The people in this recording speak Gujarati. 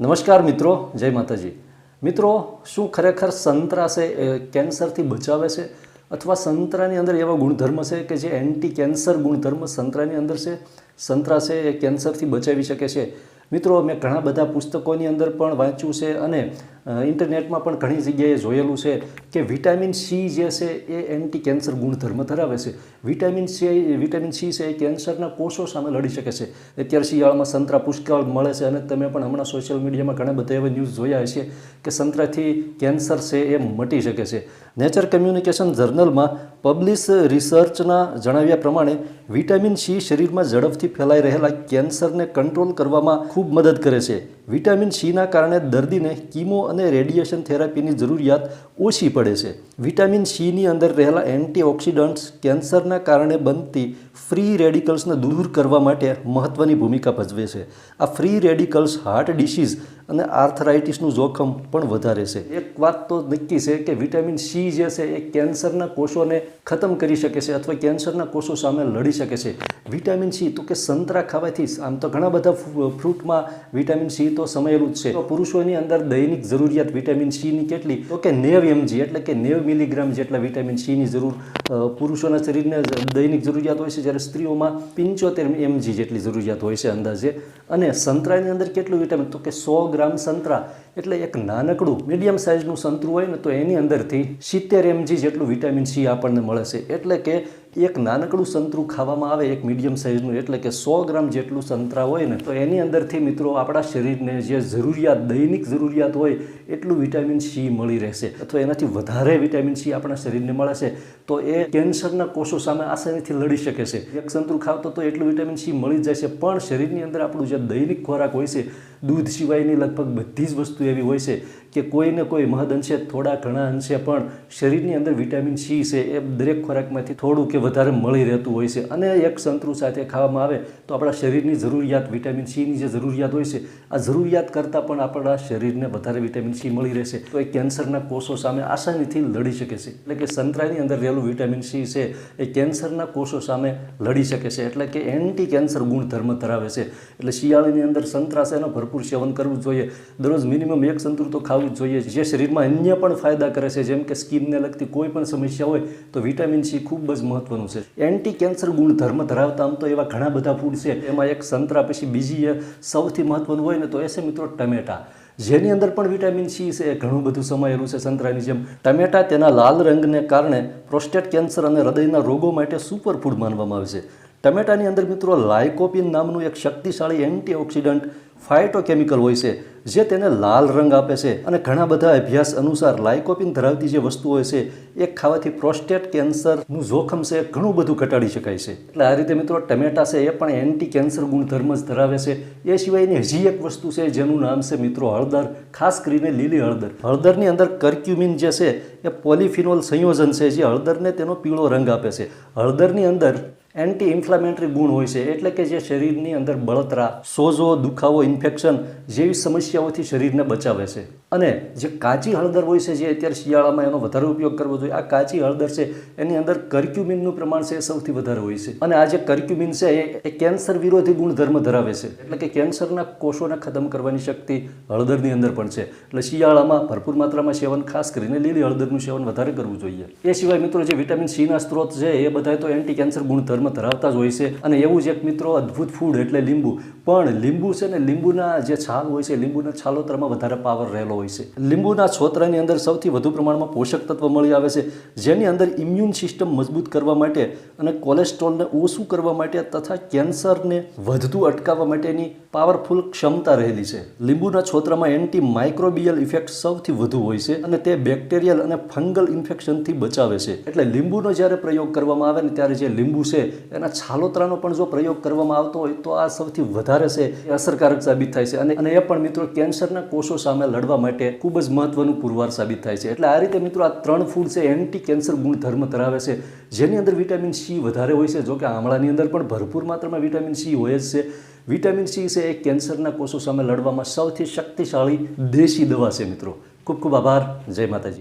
નમસ્કાર મિત્રો, જય માતાજી. મિત્રો, શું ખરેખર સંતરા છે કેન્સરથી બચાવે છે? અથવા સંતરાની અંદર એવા ગુણધર્મ છે કે જે એન્ટી કેન્સર ગુણધર્મ સંતરાની અંદર છે? સંતરા છે એ કેન્સરથી બચાવી શકે છે? મિત્રો, મેં ઘણા બધા પુસ્તકોની અંદર પણ વાંચ્યું છે અને ઇન્ટરનેટમાં પણ ઘણી જગ્યાએ જોયેલું છે કે વિટામિન સી જે છે એ એન્ટી કેન્સર ગુણધર્મ ધરાવે છે. વિટામિન સી વિટામિન સી છે એ કેન્સરના કોષો સામે લડી શકે છે. અત્યારે શિયાળામાં સંતરા પુષ્કળ મળે છે અને તમે પણ હમણાં સોશિયલ મીડિયામાં ઘણા બધા એવા ન્યૂઝ જોયા હશે કે સંતરાથી કેન્સર છે એ મટી શકે છે. નેચર કમ્યુનિકેશન જર્નલમાં પબ્લિશ રિસર્ચના જણાવ્યા પ્રમાણે વિટામિન સી શરીરમાં ઝડપથી ફેલાઈ રહેલા કેન્સરને કંટ્રોલ કરવામાં ખૂબ મદદ કરે છે. વિટામિન સીના કારણે દર્દીને કીમો અને રેડિયેશન થેરાપીની જરૂરિયાત ઓછી પડે છે. વિટામિન સીની અંદર રહેલા એન્ટીઓક્સિડન્ટ્સ કેન્સરના કારણે બનતી ફ્રી રેડિકલ્સને દૂર કરવા માટે મહત્ત્વની ભૂમિકા ભજવે છે. આ ફ્રી રેડિકલ્સ હાર્ટ ડિસીઝ અને આર્થરાઇટિસનું જોખમ પણ વધારે છે. એક વાત તો નક્કી છે કે વિટામિન સી જે છે એ કેન્સરના કોષોને ખતમ કરી શકે છે અથવા કેન્સરના કોષો સામે લડી શકે છે. વિટામિન સી તો કે સંતરા ખાવાથી આમ તો ઘણા બધા ફ્રૂટમાં વિટામિન સી તો સમાયેલું જ છે. પુરુષોની અંદર દૈનિક જરૂરિયાત વિટામિન સીની કેટલી? તો કે નેવ એમજી, એટલે કે નેવ મિલીગ્રામ જેટલા વિટામિન સીની જરૂર પુરુષોના શરીરને દૈનિક જરૂરિયાત હોય છે. જ્યારે સ્ત્રીઓમાં પંચોતેર એમજી જેટલી જરૂરિયાત હોય છે અંદાજે. અને સંતરાની અંદર કેટલું વિટામિન તો કે સો ગ્રામ સંતરા. એટલે એક નાનકડું મીડિયમ સાઇઝનું સંતરું હોય ને, તો એની અંદરથી સિત્તેર એમજી જેટલું વિટામિન સી આપણને મળે છે. એટલે કે એક નાનકડું સંતરું ખાવામાં આવે, એક મીડિયમ સાઇઝનું એટલે કે સો ગ્રામ જેટલું સંતરા હોય ને, તો એની અંદરથી મિત્રો આપણા શરીરને જે જરૂરિયાત, દૈનિક જરૂરિયાત હોય, એટલું વિટામિન સી મળી રહેશે. અથવા એનાથી વધારે વિટામિન સી આપણા શરીરને મળે છે, તો એ કેન્સરના કોષો સામે આસાનીથી લડી શકે છે. એક સંતરું ખાવતો તો એટલું વિટામિન સી મળી જાય છે, પણ શરીરની અંદર આપણું જે દૈનિક ખોરાક હોય છે દૂધ સિવાયની લગભગ બધી જ વસ્તુ એવી હોય છે કે કોઈને કોઈ મહદ અંશે, થોડા ઘણા અંશે પણ શરીરની અંદર વિટામિન સી છે એ દરેક ખોરાકમાંથી થોડું કે વધારે મળી રહેતું હોય છે. અને એક સંતરું સાથે ખાવામાં આવે તો આપણા શરીરની જરૂરિયાત વિટામિન સીની જે જરૂરિયાત હોય છે, આ જરૂરિયાત કરતાં પણ આપણા શરીરને વધારે વિટામિન સી મળી રહેશે. તો એ કેન્સરના કોષો સામે આસાનીથી લડી શકે છે. એટલે કે સંતરાની અંદર રહેલું વિટામિન સી છે એ કેન્સરના કોષો સામે લડી શકે છે. એટલે કે એન્ટી કેન્સર ગુણધર્મ ધરાવે છે. એટલે શિયાળાની અંદર સંતરા છે એનો ભરપૂર સેવન કરવું જોઈએ. દરરોજ મિનિમમ એક સંતુર તો ખાવું જ જોઈએ. જે શરીરમાં અન્ય પણ ફાયદા કરે છે, જેમ કે સ્કિનને લગતી કોઈ પણ સમસ્યા હોય, તો વિટામિન સી ખૂબ જ મહત્વનું છે. એન્ટી કેન્સર ગુણધર્મ ધરાવતા આમ તો એવા ઘણા બધા ફૂડ છે. એમાં એક સંતરા, પછી બીજી સૌથી મહત્વનું હોય ને તો એ છે મિત્રો ટમેટા. જેની અંદર પણ વિટામિન સી છે, એ ઘણું બધું સમાયેલું છે સંતરાની જેમ. ટમેટા તેના લાલ રંગને કારણે પ્રોસ્ટેટ કેન્સર અને હૃદયના રોગો માટે સુપર ફૂડ માનવામાં આવે છે. ટમેટાની અંદર મિત્રો લાયકોપિન નામનું એક શક્તિશાળી એન્ટીઓક્સિડન્ટ ફાઇટોકેમિકલ હોય છે, જે તેને લાલ રંગ આપે છે અને ઘણા બધા અભ્યાસ અનુસાર લાયકોપિન ધરાવતી જે વસ્તુ હોય છે એ ખાવાથી પ્રોસ્ટેટ કેન્સરનું જોખમ છે, ઘણું બધું ઘટાડી શકાય છે. એટલે આ રીતે મિત્રો ટમેટા છે, એ પણ એન્ટી કેન્સર ગુણધર્મ જ ધરાવે છે. એ સિવાયની હજી એક વસ્તુ છે, જેનું નામ છે મિત્રો હળદર, ખાસ કરીને લીલી હળદર. હળદરની અંદર કર્ક્યુમિન જે છે, એ પોલિફિનોલ સંયોજન છે, જે હળદરને તેનો પીળો રંગ આપે છે. હળદરની અંદર એન્ટી ઇન્ફ્લામેટરી ગુણ હોય છે, એટલે કે જે શરીરની અંદર બળતરા, સોજો, દુખાવો ઇન્ફેક્શન જેવી સમસ્યાઓથી શરીરને બચાવે છે. અને જે કાચી હળદર હોય છે, જે અત્યારે શિયાળામાં એનો વધારે ઉપયોગ કરવો જોઈએ, આ કાચી હળદર છે, એની અંદર કર્ક્યુમિનનું પ્રમાણ છે એ સૌથી વધારે હોય છે. અને આ જે કર્ક્યુમિન છે, એ કેન્સર વિરોધી ગુણધર્મ ધરાવે છે. એટલે કે કેન્સરના કોષોને ખતમ કરવાની શક્તિ હળદરની અંદર પણ છે. એટલે શિયાળામાં ભરપૂર માત્રામાં સેવન, ખાસ કરીને લીલી હળદરનું સેવન વધારે કરવું જોઈએ. એ સિવાય મિત્રો જે વિટામિન સીના સ્ત્રોત છે, એ બધા તો એન્ટી કેન્સર ગુણધર્મ ધરાવતા જ હોય છે. અને એવું જ એક મિત્રો અદ્ભુત ફૂડ એટલે લીંબુ. પણ લીંબુ છે ને, લીંબુના જે છાલ હોય છે, લીંબુના છાલોતરમાં વધારે પાવર રહેલો હોય છે. લીંબુના છોતરાની અંદર સૌથી વધુ પ્રમાણમાં પોષક તત્વ મળી આવે છે, જેની અંદર ઇમ્યુન સિસ્ટમ મજબૂત કરવા માટે અને કોલેસ્ટ્રોલને ઓછું કરવા માટે તથા કેન્સરને વધતું અટકાવવા માટેની પાવરફુલ ક્ષમતા રહેલી છે. લીંબુના છોતરામાં એન્ટી માઇક્રોબિયલ ઇફેક્ટ સૌથી વધુ હોય છે અને તે બેક્ટેરિયલ અને ફંગલ ઇન્ફેક્શનથી બચાવે છે. એટલે લીંબુનો જ્યારે પ્રયોગ કરવામાં આવે ને ત્યારે જે લીંબુ છે એના છાલોતરાનો પણ જો પ્રયોગ કરવામાં આવતો હોય તો આ સૌથી વધારે છે અસરકારક સાબિત થાય છે. અને એ પણ મિત્રો કેન્સરના કોષો સામે લડવા માટે ખૂબ જ મહત્વનું પુરવાર સાબિત થાય છે. એટલે આ રીતે મિત્રો આ ત્રણ ફૂડ છે, એન્ટી કેન્સર ગુણધર્મ ધરાવે છે. જેની અંદર વિટામિન સી વધારે હોય છે જો કે આમળાની અંદર પણ ભરપૂર માત્રામાં વિટામિન સી હોય જ છે. વિટામિન સી છે એ કેન્સરના કોષો સામે લડવામાં સૌથી શક્તિશાળી દેશી દવા છે મિત્રો. ખૂબ ખૂબ આભાર. જય માતાજી.